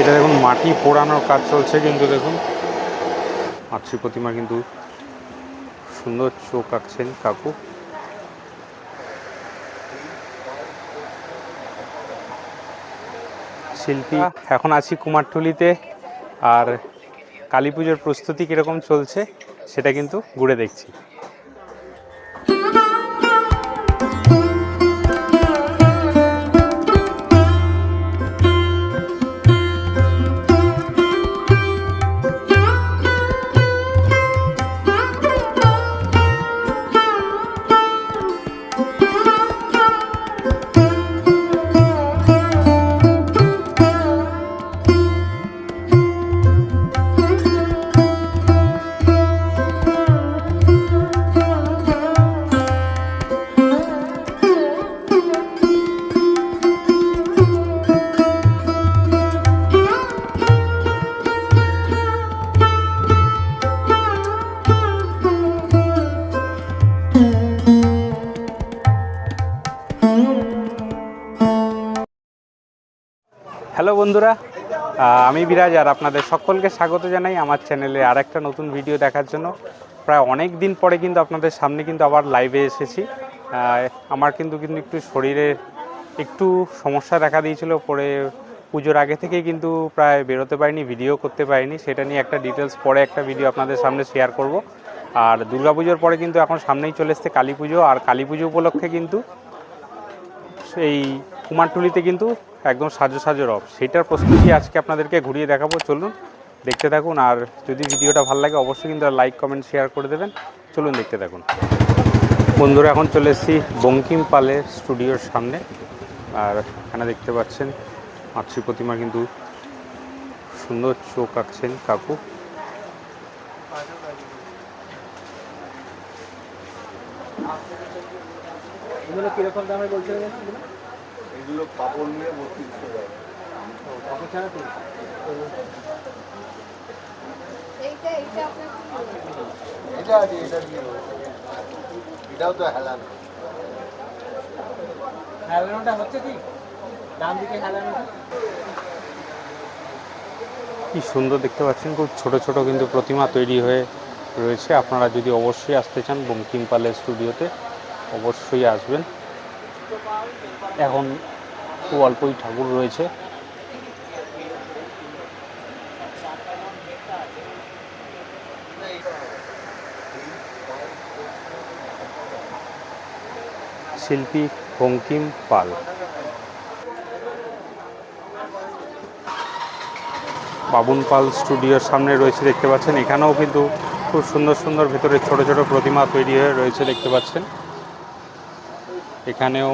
এটা দেখুন, মাটি পোড়ানোর কাজ চলছে কিন্তু দেখুন। মাতৃ প্রতিমা কিন্তু সুন্দর চোখ আঁকছেন কাকু। শিল্পী, এখন আছি কুমারটুলিতে আর কালী পুজোর প্রস্তুতি কীরকম চলছে সেটা কিন্তু ঘুরে দেখছি। হ্যালো বন্ধুরা আমি বিরাজ আর আপনাদের সকলকে স্বাগত জানাই আমার চ্যানেলে আর একটা নতুন ভিডিও দেখার জন্য। প্রায় অনেক দিন পরে কিন্তু আপনাদের সামনে কিন্তু আবার লাইভে এসেছি। আমার কিন্তু কিন্তু একটু শরীরের একটু সমস্যা দেখা দিয়েছিল, পরে পুজোর আগে থেকেই কিন্তু প্রায় বেরোতে পারিনি ভিডিও করতে পারিনি। সেটা নিয়ে একটা ডিটেলস পরে একটা ভিডিও আপনাদের সামনে শেয়ার করব। আর দুর্গাপুজোর পরে কিন্তু এখন সামনেই চলে এসছে কালী পুজো। আর কালী পুজো উপলক্ষে কিন্তু এই কুমারটুলিতে কিন্তু একদম সাজো সাজো রব। সেইটার প্রস্তুতি আজকে আপনাদেরকে ঘুরিয়ে দেখাবো। চলুন দেখতে থাকুন, আর যদি ভিডিওটা ভালো লাগে অবশ্যই কিন্তু লাইক, কমেন্ট, শেয়ার করে দেবেন। চলুন দেখতে থাকুন। বন্ধুরা, এখন চলে এসেছি বঙ্কিম পালের স্টুডিওর সামনে। আর এখানে দেখতে পাচ্ছেন, মাতৃ প্রতিমা কিন্তু সুন্দর চোখ আঁকছেন কাকু। কীরকম দামে বলছিলেন এগুলো কাপড় নিয়ে বত্রিশ টাকা কাপড় ছাড়া তো এইটা এইটা আপনার কি এটা আছে এটা দিয়ে এটাও তো হেলানো। হেলানোটা হচ্ছে কি? ডান দিকে হেলানোটা কি সুন্দর দেখতে পাচ্ছেন খুব ছোট ছোট কিন্তু প্রতিমা তৈরি হয়ে রয়েছে। আপনারা যদি অবশ্যই আসতে চান বঙ্কিম পালের স্টুডিওতে অবশ্যই আসবেন। এখন খুব অল্পই ঠাকুর রয়েছে। শিল্পী বঙ্কিম পাল। বাবুন পাল স্টুডিওর সামনে রয়েছে দেখতে পাচ্ছেন। এখানেও কিন্তু খুব সুন্দর সুন্দর ভেতরে ছোট ছোট প্রতিমা তৈরি হয়ে রয়েছে দেখতে পাচ্ছেন। এখানেও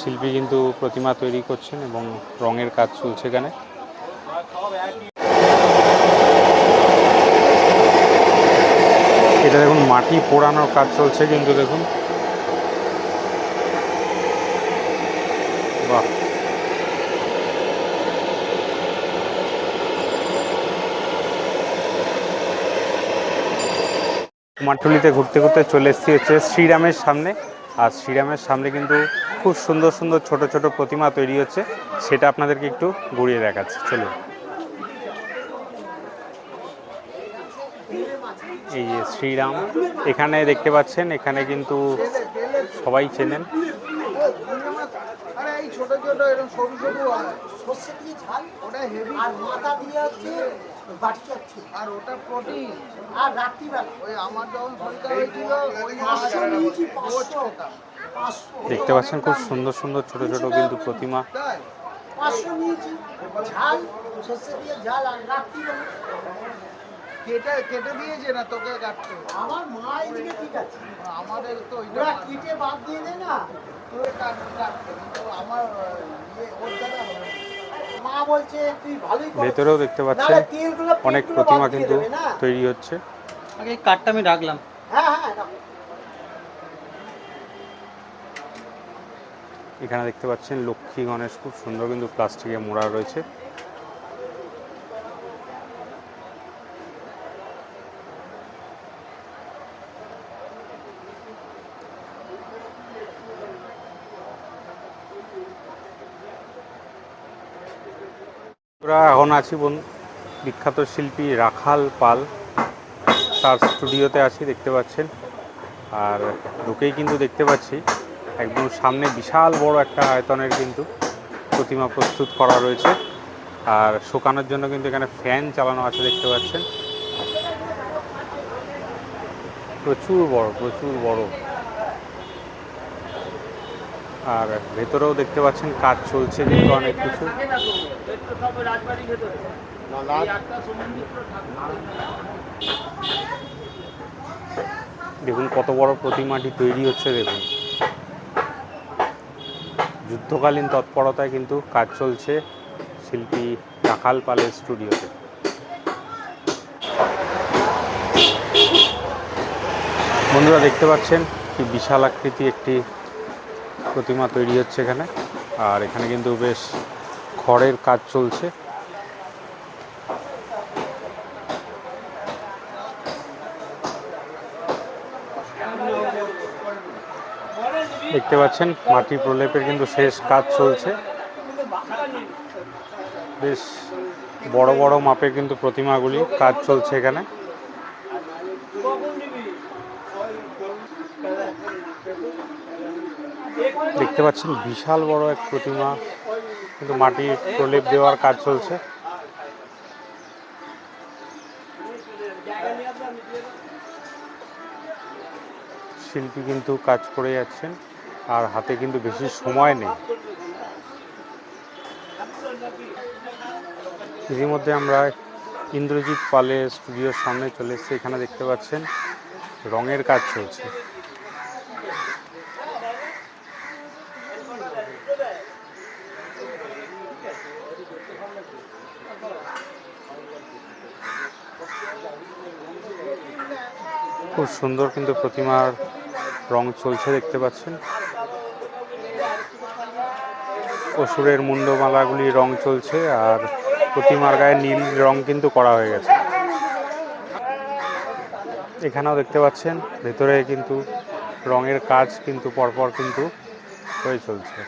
শিল্পী কিন্তু প্রতিমা তৈরি করছেন এবং রঙের কাজ চলছে এখানে। এটা দেখুন, মাটি পোড়ানোর কাজ চলছে কিন্তু দেখুন। বাহ! ঘুরতে ঘুরতে চলে এসেছি হচ্ছে শ্রীরামের সামনে। আর শ্রীরামের সামনে কিন্তু খুব সুন্দর সুন্দর ছোট ছোট প্রতিমা তৈরি হচ্ছে। সেটা আপনাদেরকে একটু ঘুরিয়ে দেখাচ্ছি। চলুন। এই যে শ্রীরাম এখানে দেখতে পাচ্ছেন এখানে কিন্তু সবাই চেনেন। ছোট ছোট এরকম সরু সরু সর্ষে দিয়ে ঝাল ওটা হেভি আর মাথা দিয়ে যাচ্ছে আর ওটা প্রোটিন আর রাত্রিবেলা। ওই আমার যখন শরীরটা হয়েছিল ওই পাঁচশো নিয়েছি পাঁচশো। দেখতে পাচ্ছেন খুব সুন্দর সুন্দর ছোট ছোট কিন্তু প্রতিমা। তাই। পাঁচশো নিয়েছি। ঝাল সর্ষে দিয়ে ঝাল আর রাত্রিবেলা। কেটে কেটে দিয়েছে না তোকে কাটতে? আমার মা এদিকে ঠিক আছে। আমাদের তো ওরা কিটে বাদ দিয়ে দেয় না। তোকে কাটতে আমার ইয়ে ওর দ্বারা ভেতরেও দেখতে পাচ্ছেন অনেক প্রতিমা কিন্তু তৈরি হচ্ছে। আগে কাঠটা আমি রাখলাম। হ্যাঁ হ্যাঁ রাখো। এখানে দেখতে পাচ্ছেন লক্ষ্মী গণেশ খুব সুন্দর কিন্তু প্লাস্টিকে মোড়া রয়েছে। আমরা আছি বোন, বিখ্যাত শিল্পী রাখাল পাল। তার স্টুডিওতে আছি, দেখতে পাচ্ছেন। আর ঢুকেই কিন্তু দেখতে পাচ্ছি, একদম সামনে বিশাল বড় একটা আয়তনের কিন্তু প্রতিমা প্রস্তুত করা রয়েছে। আর শুকানোর জন্য কিন্তু এখানে ফ্যান চালানো আছে, দেখতে পাচ্ছেন। প্রচুর বড় প্রচুর বড়। আর ভেতরেও দেখতে পাচ্ছেন কাজ চলছে কিন্তু অনেক কিছু। দেখুন কত বড় প্রতিমাটি তৈরি হচ্ছে দেখুন। যুদ্ধকালীন তৎপরতায় কিন্তু কাজ চলছে শিল্পী রাখাল পালের স্টুডিওতে। বন্ধুরা দেখতে পাচ্ছেন কি বিশাল আকৃতি একটি প্রতিমা তৈরি হচ্ছে এখানে। আর এখানে কিন্তু বেশ খড়ের কাজ চলছে। দেখতে পাচ্ছেন, মাটি প্রলেপের কিন্তু শেষ কাজ চলছে। বেশ বড় বড় মাপের কিন্তু প্রতিমাগুলি কাজ চলছে এখানে। দেখতে পাচ্ছেন, বিশাল বড় এক প্রতিমা, কিন্তু মাটির প্রলেপ দেওয়ার কাজ চলছে। শিল্পী কিন্তু কাজ করে যাচ্ছেন, আর হাতে কিন্তু বেশি সময় নেই। ইতিমধ্যে আমরা ইন্দ্রজিৎ পালের স্টুডিওর সামনে চলে এসেছি। এখানে দেখতে পাচ্ছেন রঙের কাজ চলছে। খুব সুন্দর কিন্তু প্রতিমার রং চলছে দেখতে পাচ্ছেন। অসুরের মুন্ডমালাগুলি রং চলছে আর প্রতিমার গায়ে নীল রং কিন্তু করা হয়ে গেছে। এখানেও দেখতে পাচ্ছেন, ভেতরে কিন্তু রঙের কাজ কিন্তু পরপর কিন্তু হয়ে চলছে।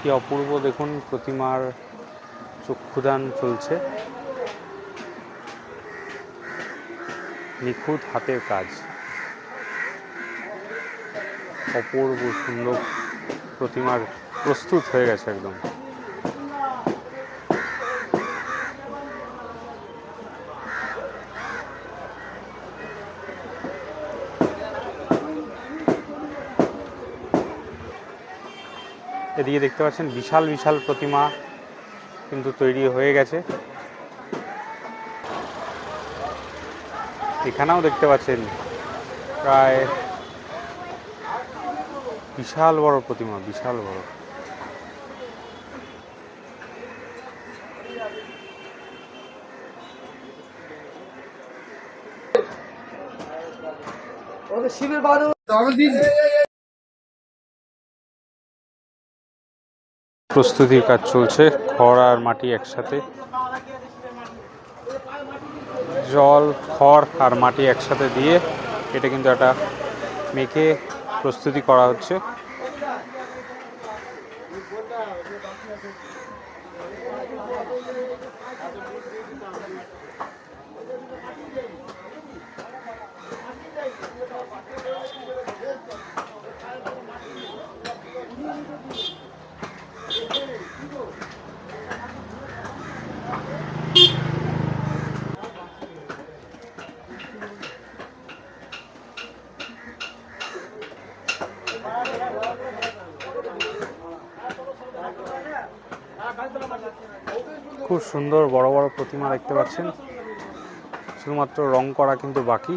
কি অপূর্ব দেখুন, প্রতিমার চক্ষুদান চলছে। নিখুঁত হাতের কাজ। অপূর্ব সুন্দর প্রতিমার প্রস্তুত হয়ে গেছে একদম। এদিকে দেখতে পাচ্ছেন বিশাল বিশাল প্রতিমা কিন্তু তৈরি হয়ে গেছে। এখানেও দেখতে পাচ্ছেন প্রায় বিশাল বড় প্রতিমা বিশাল বড়। শিবের প্রস্তুতির কাজ চলছে খড় আর মাটি একসাথে। জল খড় আর মাটি একসাথে দিয়ে এটা কিন্তু একটা মেখে প্রস্তুতি করা হচ্ছে। খুব সুন্দর বড় বড় প্রতিমা দেখতে পাচ্ছেন। শুধুমাত্র রং করা কিন্তু বাকি।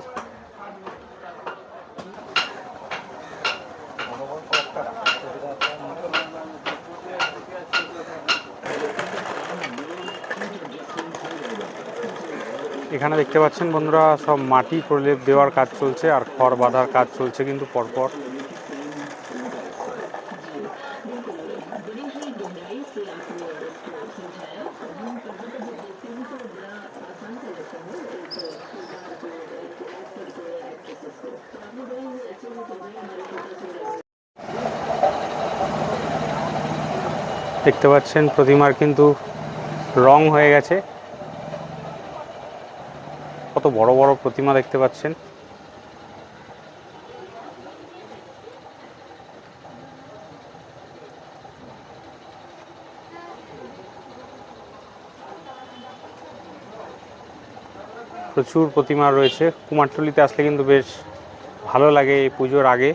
এখানে দেখতে পাচ্ছেন বন্ধুরা, সব মাটি প্রলেপ দেওয়ার কাজ চলছে আর খড় বাঁধার কাজ চলছে কিন্তু পরপর। দেখতে পাচ্ছেন, প্রতিমার কিন্তু রং হয়ে গেছে। কত বড় বড় প্রতিমা দেখতে পাচ্ছেন। প্রচুর প্রতিমা রয়েছে। কুমারটুলিতে আসলে কিন্তু বেশ ভালো লাগে এই পুজোর আগে।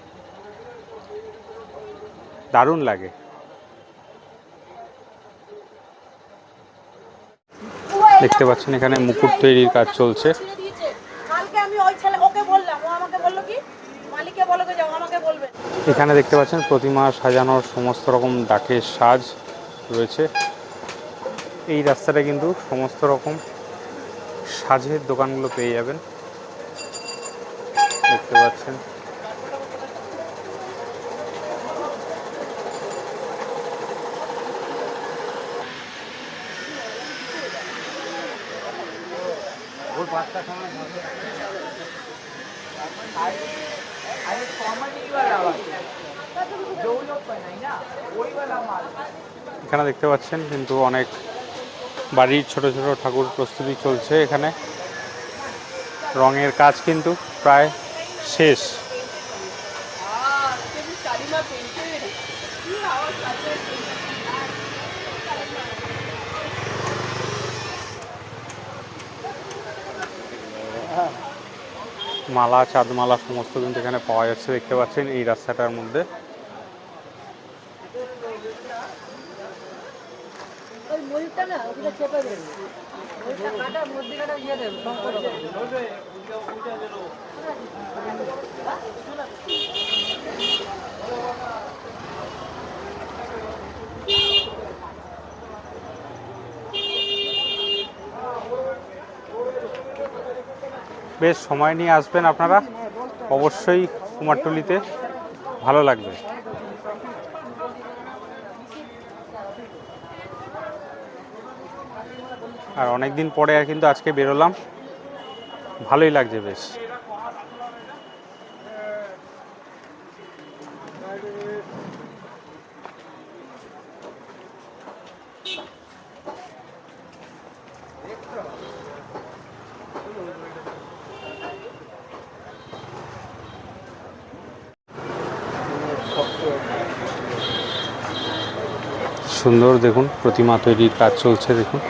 দারুণ লাগে। দেখতে পাচ্ছেন এখানে মুকুট তৈরির কাজ চলছে। এখানে দেখতে পাচ্ছেন প্রতিমা সাজানোর সমস্ত রকম ডাকের সাজ রয়েছে। এই রাস্তাটা কিন্তু সমস্ত রকম সাজের দোকানগুলো পেয়ে যাবেন। দেখতে পাচ্ছেন। अरे कॉमन ही वाला जो लोग बनाई ना वही वाला माल এখানে দেখতে পাচ্ছেন কিন্তু অনেক বাড়ির ছোট ছোট ঠাকুর প্রস্তুতি চলছে এখানে রঙের কাজ কিন্তু প্রায় শেষ মালা চাঁদমালা সমস্ত কিন্তু এখানে পাওয়া যাচ্ছে দেখতে পাচ্ছেন এই রাস্তাটার মধ্যে। ওই ময়ূরটা না ওগুলো চেপে দেবে ময়ূরটা কাটা মধ্যে কাটা দিয়ে দেবে শঙ্কর বেশ সময় নিয়ে আসবেন আপনারা। অবশ্যই কুমারটুলিতে ভালো লাগবে। আর অনেক দিন পরে আর কিন্তু আজকে বেরোলাম। ভালোই লাগছে বেশ। সুন্দর, দেখুন, প্রতিমা তৈরির কাজ চলছে, দেখুন।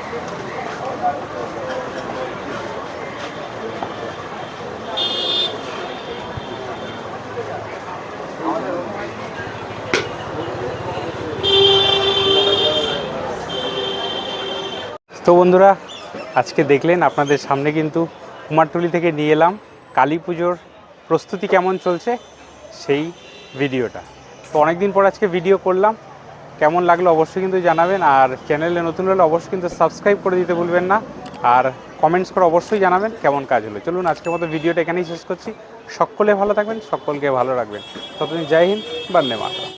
তো বন্ধুরা, আজকে দেখলেন আপনাদের সামনে কিন্তু কুমারটুলি থেকে নিয়ে এলাম। কালী পুজোর প্রস্তুতি কেমন চলছে, সেই ভিডিওটা। তো অনেক দিন পর আজকে ভিডিও করলাম। কেমন লাগল অবশ্যই কিন্তু জানাবেন, আর চ্যানেলে নতুন হলে অবশ্যই কিন্তু সাবস্ক্রাইব করে দিতে ভুলবেন না, আর কমেন্টস করে অবশ্যই জানাবেন কেমন কাজ হলো। চলুন আজকের মতো ভিডিওটা এখানেই শেষ করছি, সকলে ভালো থাকবেন, সকলকে ভালো রাখবেন। ততদিন জয় হিন্দ, বন্দে মাতরম।